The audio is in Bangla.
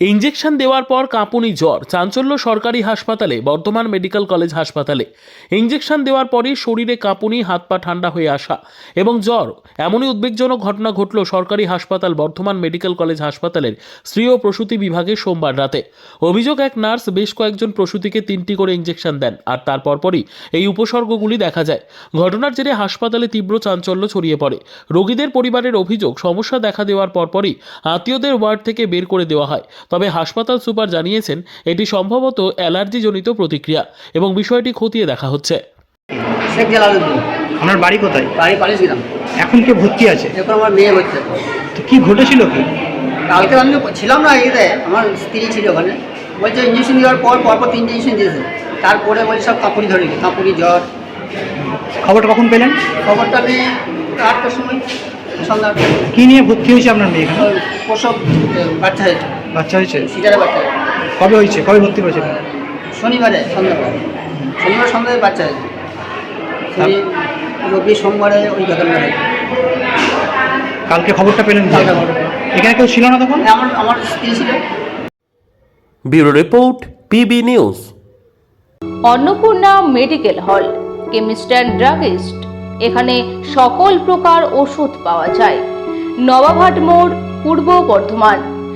ইঞ্জেকশন দেওয়ার পর কাঁপুনি জ্বর, চাঞ্চল্য সরকারি হাসপাতালে, বর্ধমান মেডিকেল কলেজ হাসপাতালে। ইঞ্জেকশন দেওয়ার পরই শরীরে কাঁপুনি, হাত পা ঠান্ডা হয়ে আসা এবং জ্বর। এমনই উদ্বেগজনক ঘটনা ঘটল সরকারি হাসপাতাল, বর্ধমান মেডিকেল কলেজ হাসপাতালের স্ত্রী ও প্রসূতি বিভাগে সোমবার রাতে। অভিযোগ, এক নার্স বেশ কয়েকজন প্রসূতিকে তিনটি করে ইঞ্জেকশন দেন আর তারপর পরই এই উপসর্গগুলি দেখা যায়। ঘটনার জেরে হাসপাতালে তীব্র চাঞ্চল্য ছড়িয়ে পড়ে। রোগীদের পরিবারের অভিযোগ, সমস্যা দেখা দেওয়ার পরপরই আত্মীয়দের ওয়ার্ড থেকে বের করে দেওয়া হয়। তবে হাসপাতাল সুপার জানিয়েছেন এটি সম্ভবত অ্যালার্জিজনিত প্রতিক্রিয়া এবং বিষয়টি খতিয়ে দেখা হচ্ছে। শেখ জালালউদ্দিন। আপনার বাড়ি কোথায়? বাড়ি পালিশ এখন কে ভর্তি আছে? এরপর আমার মেয়ে হচ্ছে। তো কি ঘটেছিল কি? কালকে আমি ছিলাম না এতে আমার স্ত্রী ছিল ওখানে। বলছে ইঞ্জেকশন দেওয়ার পর পরপর তিনটে ইঞ্জেকশন দিয়েছে। তারপরে বলছে সব কাঁপুনি ধরে গেছে কাঁপুনি জ্বর। খবরটা কখন পেলেন? খবরটা আমি আটটার সময় সন্ধ্যা কি নিয়ে ভর্তি হয়েছে আপনার মেয়ে এখানে? প্রসব বাচ্চা হয়েছে। বাচ্চা হয়েছে? সিজারে বাচ্চা। কবে হয়েছে? কবে ভর্তি করেছে? শনিবারে সন্ধ্যাবেলা শনিবার সন্ধ্যায় বাচ্চা হয়েছে। শনি রবি সোমবারে ওই ঘটনা কালকে খবরটা পেলেন। এখানে কেউ ছিল না তখন? আমার আমার স্ত্রী ছিল। Bureau report PB news. Annapurna medical hall chemist and druggist. এখানে সকল প্রকার ওষুধ পাওয়া যায়। নবাবহাট মোড় পূর্ব বর্ধমান।